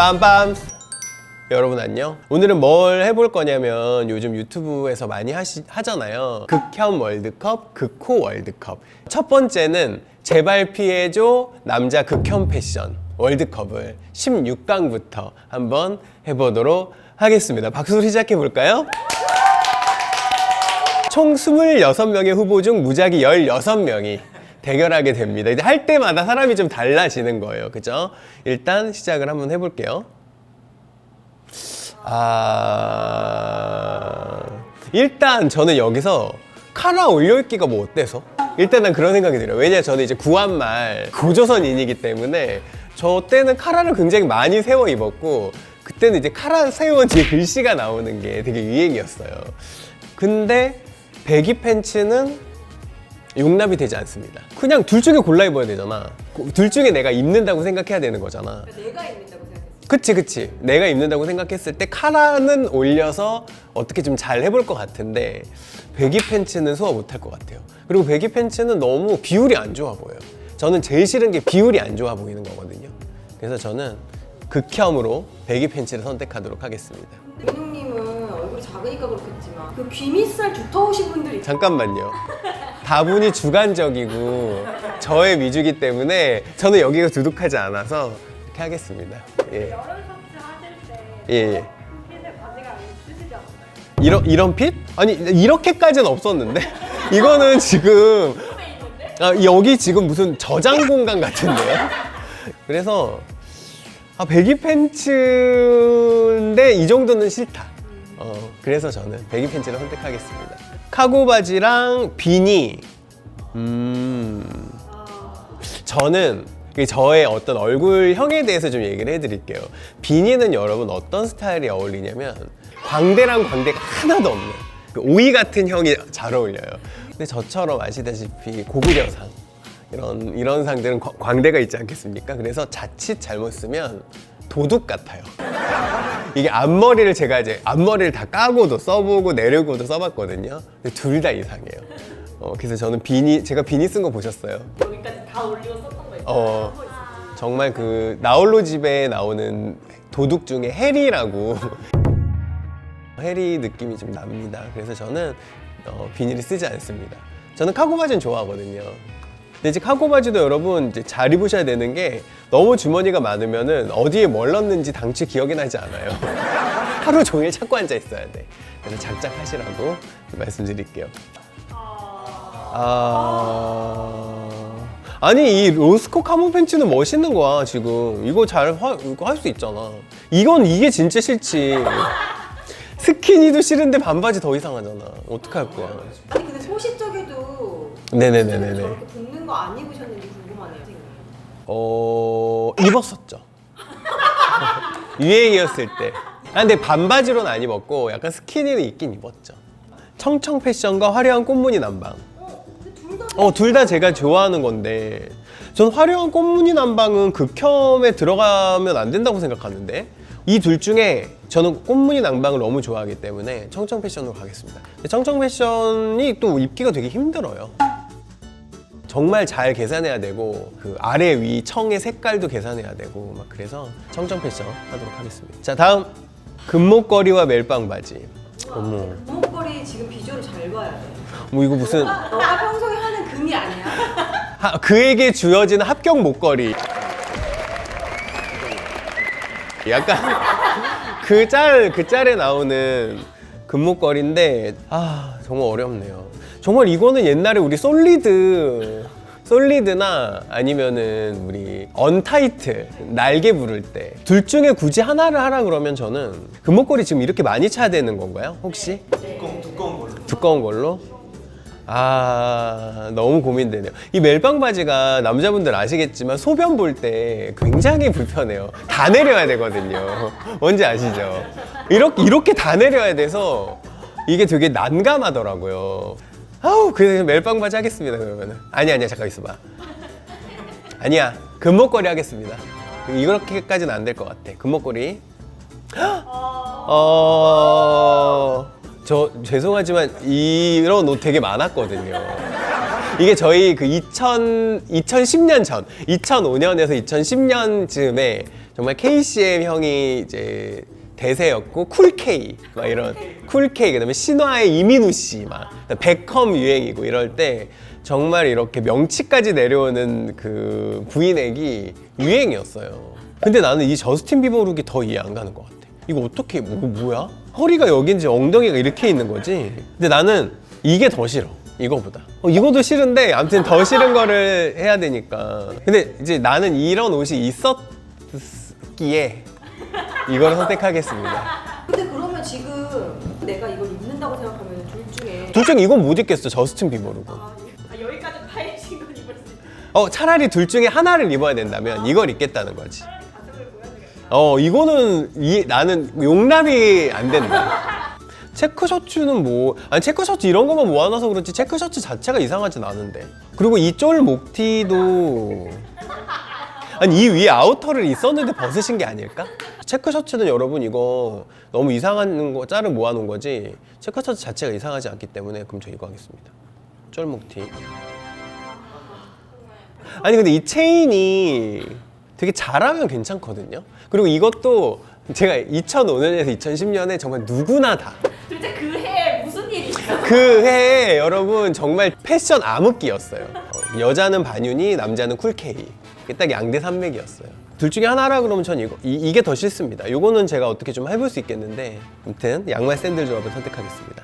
빰빰. 여러분 안녕. 오늘은 뭘 해볼 거냐면 요즘 유튜브에서 많이 하시, 하잖아요. 극혐 월드컵 극호 월드컵. 첫 번째는 제발 피해줘 남자 극혐 패션. 월드컵을 16강부터 한번 해보도록 하겠습니다. 박수로 시작해 볼까요? 총 26명의 후보 중 무작위 16명이 대결하게 됩니다. 이제 할 때마다 사람이 좀 달라지는 거예요. 그죠? 일단 시작을 한번 해볼게요. 아, 일단 저는 여기서 카라 올려있기가 뭐 어때서? 일단 난 그런 생각이 들어요. 왜냐 저는 이제 구한말 고조선인이기 때문에 저 때는 카라를 굉장히 많이 세워 입었고 그때는 이제 카라 세운 뒤에 글씨가 나오는 게 되게 유행이었어요. 근데 배기 팬츠는 용납이 되지 않습니다. 그냥 둘 중에 골라 입어야 되잖아. 둘 중에 내가 입는다고 생각해야 되는 거잖아. 내가 입는다고 생각했어. 그치 그치 내가 입는다고 생각했을 때 카라는 올려서 어떻게 좀 잘 해볼 것 같은데 배기 팬츠는 소화 못할 것 같아요 그리고 배기 팬츠는 너무 비율이 안 좋아 보여요 저는 제일 싫은 게 비율이 안 좋아 보이는 거거든요 그래서 저는 극혐으로 배기 팬츠를 선택하도록 하겠습니다 작으니까 그렇겠지만 그 귀밑살 두터우신 분들이 있 잠깐만요 다분히 주관적이고 저의 위주기 때문에 저는 여기가 두둑하지 않아서 이렇게 하겠습니다 예. 여름 셔츠 하실 때 예, 예. 바지가 않나요? 이런 이런 핏? 아니 이렇게까지는 없었는데 이거는 지금 아, 여기 지금 무슨 저장 공간 같은데요? 그래서 아 배기 팬츠인데 이 정도는 싫다. 어 그래서 저는 배기 팬츠를 선택하겠습니다. 카고 바지랑 비니. 음 저는 그 저의 어떤 얼굴형에 대해서 좀 얘기를 해드릴게요. 비니는 여러분 어떤 스타일이 어울리냐면 광대랑 광대가 하나도 없는 그 오이 같은 형이 잘 어울려요. 근데 저처럼 아시다시피 고구려상 이런 이런 상들은 광- 광대가 있지 않겠습니까? 그래서 자칫 잘못 쓰면 도둑 같아요. 이게 앞머리를 제가 이제 앞머리를 다 까고도 써보고 내려고도 써봤거든요. 근데 둘 다 이상해요. 어, 그래서 저는 비니 제가 비니 쓴 거 보셨어요? 여기까지 다 올리고 썼던 거 있잖아요. 어 정말 그 나홀로 집에 나오는 도둑 중에 해리라고 해리 느낌이 좀 납니다. 그래서 저는 어, 비닐을 쓰지 않습니다. 저는 카고 바지는 좋아하거든요. 근데 이제 카고 바지도 여러분 이제 잘 입으셔야 되는 게 너무 주머니가 많으면은 어디에 뭘 넣는지 당최 기억이 나지 않아요. 하루 종일 찾고 앉아 있어야 돼. 그래서 작작하시라고 말씀드릴게요. 아. 아니 이 로스코 카모 팬츠는 멋있는 거야 지금 이거 잘 할 수 있잖아 이건 이게 진짜 싫지 스키니도 싫은데 반바지 더 이상하잖아 어떡할 거야 아니 네네네네네 저렇게 붙는 거 안 입으셨는지 궁금하네요. 어 입었었죠 유행이었을 때 아, 근데 반바지로는 안 입었고 약간 스키니는 입긴 입었죠 청청 패션과 화려한 꽃무늬 남방 어, 근데 둘 다. 어, 둘 다 제가 좋아하는 건데, 전 화려한 꽃무늬 남방은 극혐에 들어가면 안 된다고 생각하는데, 이 둘 중에 저는 꽃무늬 남방을 너무 좋아하기 때문에 청청 패션으로 가겠습니다. 근데 청청 패션이 또 입기가 되게 힘들어요. 정말 잘 계산해야 되고, 그 아래 위 청의 색깔도 계산해야 되고, 막 그래서 청청 패션 하도록 하겠습니다. 자, 다음. 금목걸이와 멜빵 바지. 어머, 목걸이 지금 비주얼을 잘 봐야 돼. 뭐 이거 무슨. 너가 평소에 하는 금이 아니야. 하- 그에게 주어진 합격 목걸이. 약간 그 짤, 그 짤에 나오는 금목걸이인데, 아, 정말 어렵네요. 정말 이거는 옛날에 우리 솔리드, 솔리드나 아니면은 우리 언타이트, 날개 부를 때, 둘 중에 굳이 하나를 하라 그러면 저는 금목걸이 지금 이렇게 많이 차야 되는 건가요? 혹시? 두꺼운, 두꺼운 걸로. 두꺼운 걸로? 아 너무 고민되네요. 이 멜빵 바지가 남자분들 아시겠지만 소변 볼 때 굉장히 불편해요. 다 내려야 되거든요. 뭔지 아시죠? 이렇게 이렇게 다 내려야 돼서 이게 되게 난감하더라고요. 아우 그래서 멜빵 바지 하겠습니다 그러면은. 아니 아니야 잠깐 있어봐. 아니야 금목걸이 하겠습니다. 이렇게까지는 안 될 것 같아. 금목걸이. 어. 저 죄송하지만 이런 옷 되게 많았거든요. 이게 저희 그 2000, 2010년 전, 2005년에서 2010년 쯤에 정말 KCM 형이 이제 대세였고 쿨 K 막 이런 쿨 K 그다음에 신화의 이민우 씨막 백컴 유행이고 이럴 때 정말 이렇게 명치까지 내려오는 그 브이넥이 유행이었어요. 근데 나는 이 저스틴 비버 룩이 더 이해 안 가는 것 같아. 이거 어떻게 뭐 뭐야? 허리가 여긴지 엉덩이가 이렇게 있는 거지. 근데 나는 이게 더 싫어. 이거보다. 어, 이것도 싫은데 아무튼 더 싫은 거를 해야 되니까. 근데 이제 나는 이런 옷이 있었기에 이걸 선택하겠습니다. 근데 그러면 지금 내가 이걸 입는다고 생각하면 둘 중에 둘 중에 이건 못 입겠어. 저스틴 비버 룩은. 아, 여기까지 파헤친 건 입을 수 있다. 어 차라리 둘 중에 하나를 입어야 된다면 이걸 입겠다는 거지. 어 이거는 이, 나는 용납이 안 된다. 체크 셔츠는 뭐 아니 체크 셔츠 이런 것만 모아놔서 그렇지 체크 셔츠 자체가 이상하진 않은데 그리고 이 쫄 목티도 아니 이 위에 아우터를 있었는데 벗으신 게 아닐까? 체크 셔츠는 여러분 이거 너무 이상한 거 짤을 모아놓은 거지 체크 셔츠 자체가 이상하지 않기 때문에 그럼 저 이거 하겠습니다 쫄 목티 아니 근데 이 체인이 되게 잘하면 괜찮거든요. 그리고 이것도 제가 2005년에서 2010년에 정말 누구나 다그 도대체 그 해에 무슨 일이 있어? 해에 여러분 정말 패션 암흑기였어요. 어, 여자는 반윤이, 남자는 쿨케이. 이게 딱 양대 산맥이었어요. 둘 중에 하나라 그러면 전 이거 이, 게더 싫습니다. 이거는 제가 어떻게 좀 해볼 수 있겠는데 아무튼 양말 샌들 조합을 선택하겠습니다.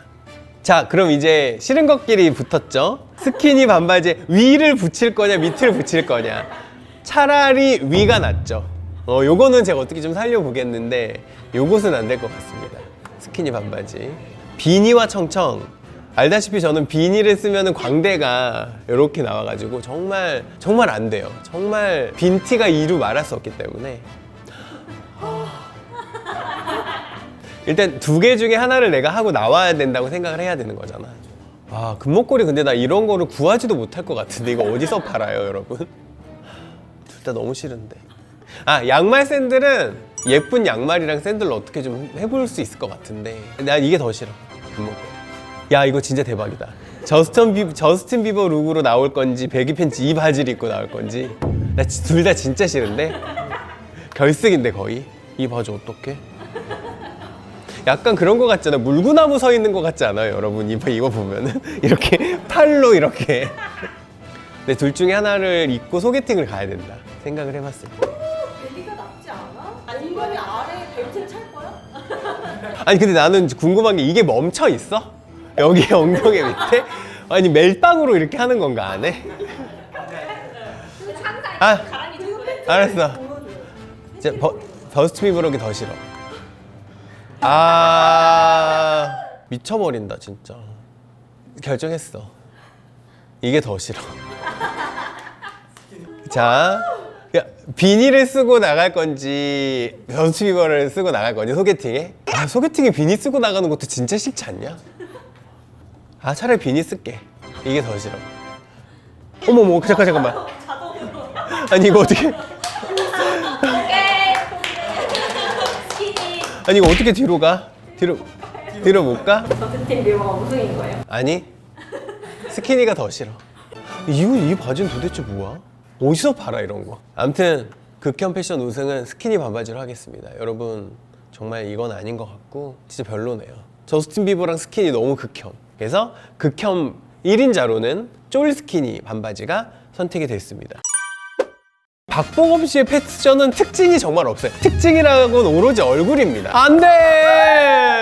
자 그럼 이제 싫은 것끼리 붙었죠 스키니 반바지에 위를 붙일 거냐 밑을 붙일 거냐 차라리 위가 낫죠 어 요거는 제가 어떻게 좀 살려보겠는데 요것은 안 될 것 같습니다 스키니 반바지 비니와 청청 알다시피 저는 비니를 쓰면 광대가 이렇게 나와가지고 정말 정말 안 돼요 정말 빈티가 이루 말할 수 없기 때문에 일단 두 개 중에 하나를 내가 하고 나와야 된다고 생각을 해야 되는 거잖아. 아, 금목걸이 근데 나 이런 거를 구하지도 못할 것 같은데 이거 어디서 팔아요, 여러분? 둘 다 너무 싫은데. 아, 양말 샌들은 예쁜 양말이랑 샌들로 어떻게 좀 해볼 수 있을 것 같은데 난 이게 더 싫어. 금목걸이. 야, 이거 진짜 대박이다. 저스틴 비 저스틴 비버 룩으로 나올 건지 배기 팬츠 이 바지를 입고 나올 건지 나 둘 다 진짜 싫은데 결승인데 거의 이 바지 어떡해? 약간 그런 거 같잖아. 물구나무 서 있는 거 같지 않아요, 여러분? 이거, 이거 보면은 이렇게 팔로 이렇게. 근데 둘 중에 하나를 입고 소개팅을 가야 된다. 생각을 해봤을 때. 엉덩이 아래 벨트를 찰 거야? 아니 근데 나는 궁금한 게 이게 멈춰 있어? 여기 엉덩이 밑에? 아니 멜빵으로 이렇게 하는 건가 안 해? 항상 아. 가랑이 알았어. 이제 버, 버스트 비브럭이 더 싫어. 아 미쳐버린다 진짜. 결정했어. 이게 더 싫어. 자, 야, 비니를 쓰고 나갈 건지 버스트 비버를 쓰고 나갈 건지 소개팅에? 아 소개팅에 비니 쓰고 나가는 것도 진짜 싫지 않냐? 아 차라리 비니 쓸게. 이게 더 싫어. 어머머 잠깐 잠깐만. 아니 이거 어떻게? 스키니 아니 이거 어떻게 뒤로 가? 뒤로 뒤로 못 가? 저스틴 비버가 우승인 거예요. 아니 스키니가 더 싫어. 이거 이 바지는 도대체 뭐야? 어디서 팔아 이런 거? 아무튼 극혐 패션 우승은 스키니 반바지로 하겠습니다. 여러분 정말 이건 아닌 것 같고 진짜 별로네요. 저스틴 비버랑 스키니 너무 극혐. 그래서 극혐 1인자로는 쫄 스키니 반바지가 선택이 됐습니다. 박보검 씨의 패션은 특징이 정말 없어요. 특징이라고는 오로지 얼굴입니다. 안 돼!